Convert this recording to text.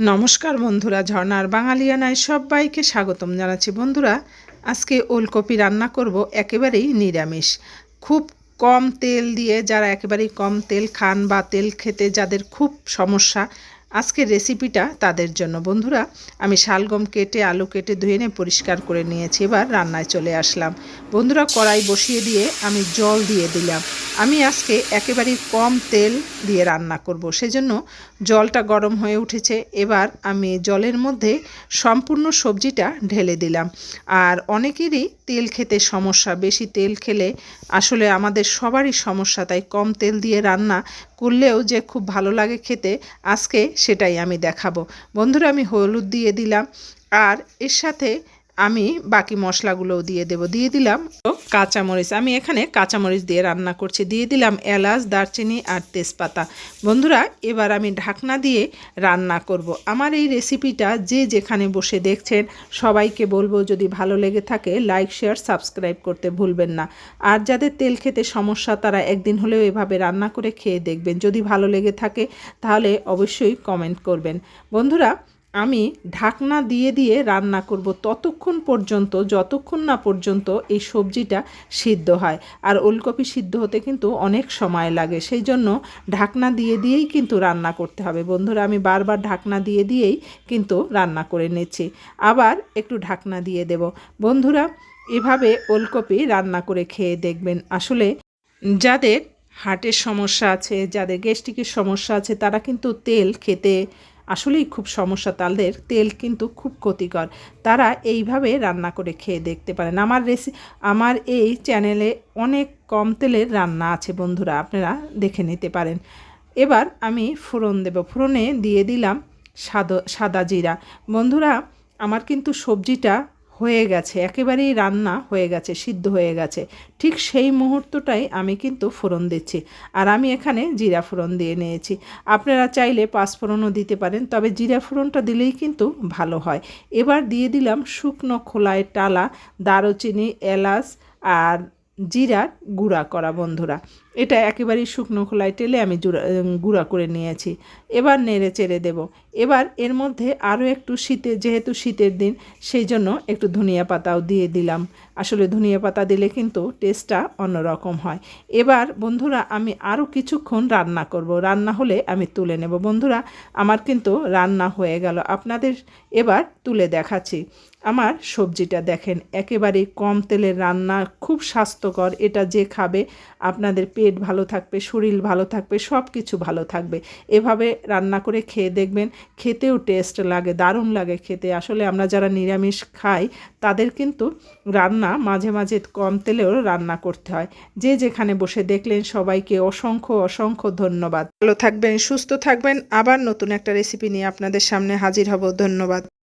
নমস্কার বন্ধুরা, ঝর্ণার বাঙালিয়ানায় সবাইকে স্বাগতম জানাচ্ছি। বন্ধুরা, আজকে ওলকপি রান্না করব একেবারেই নিরামিষ। খুব কম তেল দিয়ে যারা একেবারেই কম তেল খান বা তেল খেতে যাদের খুব সমস্যা আজকের রেসিপিটা তাদের জন্য। বন্ধুরা, আমি শালগম কেটে, আলু কেটে ধুয়ে নিয়ে পরিষ্কার করে নিয়েছি। এবার রান্নায় চলে আসলাম। বন্ধুরা, কড়াই বসিয়ে দিয়ে আমি জল দিয়ে দিলাম। আমি আজকে একেবারেই কম তেল দিয়ে রান্না করব, সেজন্য জলটা গরম হয়ে উঠেছে। এবার আমি জলের মধ্যে সম্পূর্ণ সবজিটা ঢেলে দিলাম। আর অনেকেরই তেল খেতে সমস্যা। বেশি তেল খেলে আসলে আমাদের সবারই সমস্যা, তাই কম তেল দিয়ে রান্না করলেও যে খুব ভালো লাগে খেতে, আজকে সেটাই আমি দেখাবো। বন্ধুরা আমি হলুদ দিয়ে দিলাম। আর এর সাথে আমি বাকি মশলাগুলোও দিয়ে দেব, দিয়ে দিলাম কাঁচামরিচ। আমি এখানে কাঁচামরিচ দিয়ে রান্না করছি, দিয়ে দিলাম এলাচ, দারচিনি আর তেজপাতা। বন্ধুরা, এবার আমি ঢাকনা দিয়ে রান্না করব। আমার এই রেসিপিটা যে যেখানে বসে দেখছেন, সবাইকে বলব যদি ভালো লেগে থাকে, লাইক, শেয়ার, সাবস্ক্রাইব করতে ভুলবেন না। আর যাদের তেল খেতে সমস্যা, তারা একদিন হলেও এভাবে রান্না করে খেয়ে দেখবেন। যদি ভালো লেগে থাকে, তাহলে অবশ্যই কমেন্ট করবেন। বন্ধুরা আমি ঢাকনা দিয়ে দিয়ে রান্না করব ততক্ষণ পর্যন্ত, যতক্ষণ না পর্যন্ত এই সবজিটা সিদ্ধ হয়। আর ওলকপি সিদ্ধ হতে কিন্তু অনেক সময় লাগে সেই জন্য ঢাকনা দিয়ে দিয়েই কিন্তু রান্না করতে হবে। বন্ধুরা, আমি বারবার ঢাকনা দিয়ে দিয়েই কিন্তু রান্না করে নিচ্ছি। আবার একটু ঢাকনা দিয়ে দেব। বন্ধুরা, এভাবে ওলকপি রান্না করে খেয়ে দেখবেন। আসলে যাদের হার্টের সমস্যা আছে, যাদের গ্যাস্ট্রিকের সমস্যা আছে, তারা কিন্তু তেল খেতে আসলেই খুব সমস্যা তাদের তেল কিন্তু খুব ক্ষতিকর। তারা এইভাবে রান্না করে খেয়ে দেখতে পারেন। আমার রেসি, আমার এই চ্যানেলে অনেক কম তেলের রান্না আছে বন্ধুরা, আপনারা দেখে নিতে পারেন। এবার আমি ফোড়ন দেব। ফোড়নে দিয়ে দিলাম সাদা সাদা জিরা। বন্ধুরা, আমার কিন্তু সবজিটা হয়ে গেছে, একেবারেই রান্না হয়ে গেছে, সিদ্ধ হয়ে গেছে। ঠিক সেই মুহূর্তটাই আমি কিন্তু ফোড়ন দিচ্ছি। আর আমি এখানে জিরা ফোড়ন দিয়ে নিয়েছি। আপনারা চাইলে পাঁচফোড়নও দিতে পারেন, তবে জিরা ফোড়নটা দিলেই কিন্তু ভালো হয়। এবার দিয়ে দিলাম শুকনো খোলায় টালা, দারুচিনি, এলাচ আর জিরার গুঁড়া করা বন্ধুরা। এটা একেবারেই শুকনো খোলায় টেলে আমি জুড়া গুঁড়া করে নিয়েছি। এবার নেড়ে চেড়ে দেব। এবার এর মধ্যে আরও একটু শীতে যেহেতু শীতের দিন, সেই জন্য একটু ধনিয়া পাতাও দিয়ে দিলাম। আসলে ধনিয়া পাতা দিলে কিন্তু টেস্টটা অন্যরকম হয়। এবার বন্ধুরা, আমি আরও কিছুক্ষণ রান্না করব। রান্না হলে আমি তুলে নেব। বন্ধুরা, আমার কিন্তু রান্না হয়ে গেল। আপনাদের এবার তুলে দেখাচ্ছি। আমার সবজিটা দেখেন, একেবারেই কম তেলের রান্না, খুব স্বাস্থ্যকর। এটা যে খাবে, আপনাদের পেট ভালো থাকবে, শরীর ভালো থাকবে সব কিছু ভালো থাকবে। এভাবে রান্না করে খেয়ে দেখবেন, খেতেও টেস্ট লাগে, দারুণ লাগে খেতে। আসলে আমরা যারা নিরামিষ খাই, তাদের কিন্তু রান্না মাঝে মাঝে কম তেলেও রান্না করতে হয়। যে যেখানে বসে দেখলেন সবাইকে অসংখ্য অসংখ্য ধন্যবাদ। ভালো থাকবেন, সুস্থ থাকবেন। আবার নতুন একটা রেসিপি নিয়ে আপনাদের সামনে হাজির হব। ধন্যবাদ।